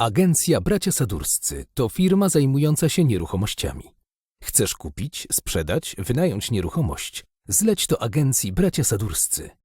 Agencja Bracia Sadurscy to firma zajmująca się nieruchomościami. Chcesz kupić, sprzedać, wynająć nieruchomość? Zleć to agencji Bracia Sadurscy.